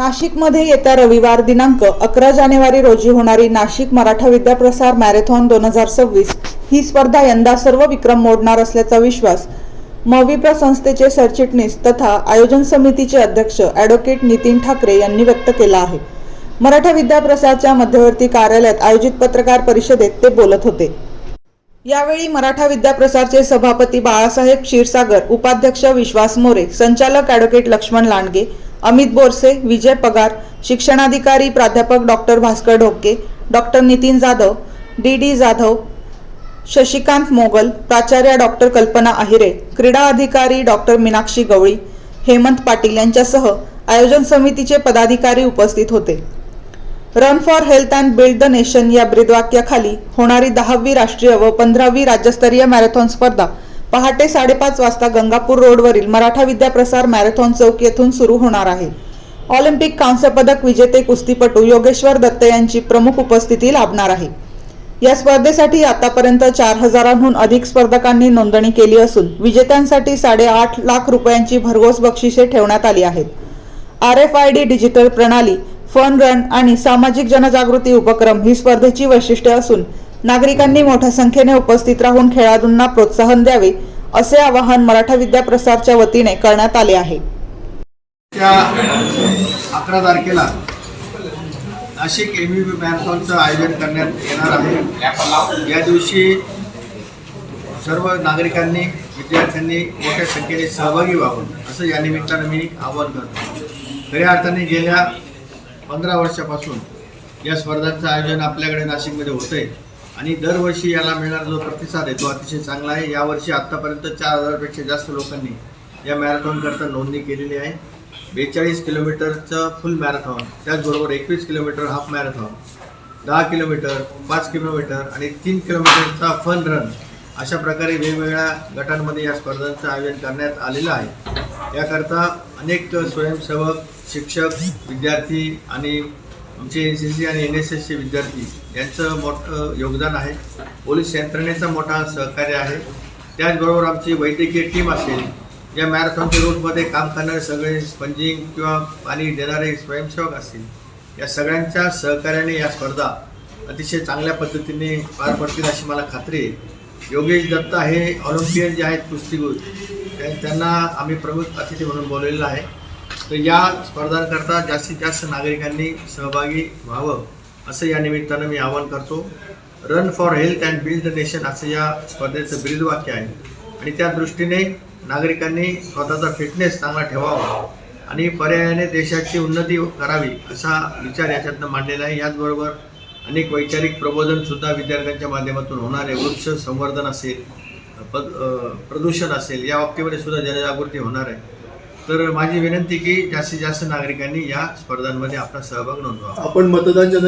नाशिकमध्ये येत्या रविवार दिनांक अकरा जानेवारी रोजी होणारी नाशिक मराठा विद्याप्रसार मॅरेथॉन दोन हजार सव्वीस ही स्पर्धा यंदा सर्व विक्रम मोडणार असल्याचा विश्वास मविप्र संस्थेचे सरचिटणीस तथा आयोजन समितीचे अध्यक्ष ॲडव्होकेट नितीन ठाकरे यांनी व्यक्त केला आहे. मराठा विद्याप्रसारच्या मध्यवर्ती कार्यालयात आयोजित पत्रकार परिषदेत ते बोलत होते. यावेळी मराठा विद्याप्रसारचे सभापती बाळासाहेब क्षीरसागर उपाध्यक्ष विश्वास मोरे संचालक ॲडव्होकेट लक्ष्मण लांडगे अमित बोरसे विजय पगार शिक्षणाधिकारी प्राध्यापक doctor Bhaskar Dhoke doctor Nitin Jadhav D D Jadhav Shashikant Mogal प्राचार्य डॉक्टर कल्पना अहिरे क्रीडा अधिकारी डॉक्टर मीनाक्षी गवळी हेमंत पाटील यांच्यासह आयोजन समितीचे पदाधिकारी उपस्थित होते. Run for health and build the nation या ब्रीदवाक्याखाली होणारी दहावी राष्ट्रीय व पंधरावी राज्यस्तरीय मॅरेथॉन स्पर्धा पहाटे साडेपाच वाजता गंगापूर रोडवरील मराठा विद्याप्रसार मॅरेथॉन चौक येथून सुरू होणार आहे. ऑलिम्पिक कांस्य पदक विजेते कुस्तीपटू योगेश्वर दत्त यांची प्रमुख उपस्थिती लाभणार आहे. या स्पर्धेसाठी आतापर्यंत चार हजारांहून अधिक स्पर्धकांनी नोंदणी केली असून विजेत्यांसाठी साडेआठ लाख रुपयांची भरघोस बक्षिसे ठेवण्यात आली आहेत. R F I D digital प्रणाली फन रन आणि सामाजिक जनजागृती उपक्रम ही स्पर्धेची वैशिष्ट्ये असून नागरिकांनी मोठ्या संख्येने उपस्थित राहून खेळाडूंना प्रोत्साहन द्यावे असे आवाहन मराठा विद्याप्रसारच्या वतीने करण्यात आले आहे. त्या अकरा तारखेला नाशिक एम बी मॅरेथॉनचं आयोजन करण्यात येणार आहे. या दिवशी सर्व नागरिकांनी विद्यार्थ्यांनी मोठ्या संख्येने सहभागी व्हावं असं या निमित्तानं मी आवाहन करतो. खऱ्या अर्थाने गेल्या पंधरा वर्षापासून या स्पर्धांचं आयोजन आपल्याकडे नाशिकमध्ये होतं आहे आणि दरवर्षी याला मिळणारा जो प्रतिसाद आहे तो अतिशय चांगला आहे. यावर्षी आत्तापर्यंत चार हजारपेक्षा जास्त लोकांनी या मॅरेथॉनकरता नोंदणी केलेली आहे. बेचाळीस किलोमीटरचं फुल मॅरेथॉन त्याचबरोबर एकवीस किलोमीटर हाफ मॅरेथॉन दहा किलोमीटर पाच किलोमीटर आणि तीन किलोमीटरचा फन रन अशा प्रकारे वेगवेगळ्या गटांमध्ये या स्पर्धांचं आयोजन करण्यात आलेलं आहे. याकरता अनेक स्वयंसेवक शिक्षक विद्यार्थी आणि आमचे एन सी सी आणि एन एस एसचे विद्यार्थी यांचं मोठं योगदान आहे. पोलीस यंत्रणेचा मोठा सहकार्य आहे. त्याचबरोबर आमची वैद्यकीय टीम असेल या मॅरेथॉनच्या रूटमध्ये काम करणारे सगळे स्पंजिंग किंवा पाणी देणारे स्वयंसेवक असतील या सगळ्यांच्या सहकार्याने या स्पर्धा अतिशय चांगल्या पद्धतीने पार पडतील अशी मला खात्री आहे. योगेश दत्ता हे ऑलिम्पियन जे आहेत कुस्तीगीर त्यांना आम्ही प्रमुख अतिथी म्हणून बोलवलेलं आहे. तर या स्पर्धांकरता जास्तीत जास्त नागरिकांनी सहभागी व्हावं असं या निमित्तानं मी आवाहन करतो. Run for health and build the nation असं या स्पर्धेचं ब्रीदवाक्य आहे. आणि त्या दृष्टीने नागरिकांनी स्वतःचा फिटनेस चांगला ठेवावा आणि पर्यायाने देशाची उन्नती करावी असा विचार याच्यातनं मांडलेला आहे. याचबरोबर अनेक वैचारिक प्रबोधनसुद्धा विद्यार्थ्यांच्या माध्यमातून होणारे वृक्ष संवर्धन असेल पद प्रदूषण असेल या बाबतीमध्ये सुद्धा जनजागृती होणार आहे. तर माझी विनंती की जास्तीत जास्त नागरिकांनी या स्पर्धांमध्ये आपला सहभाग नोंदवा. आपण मतदानच्या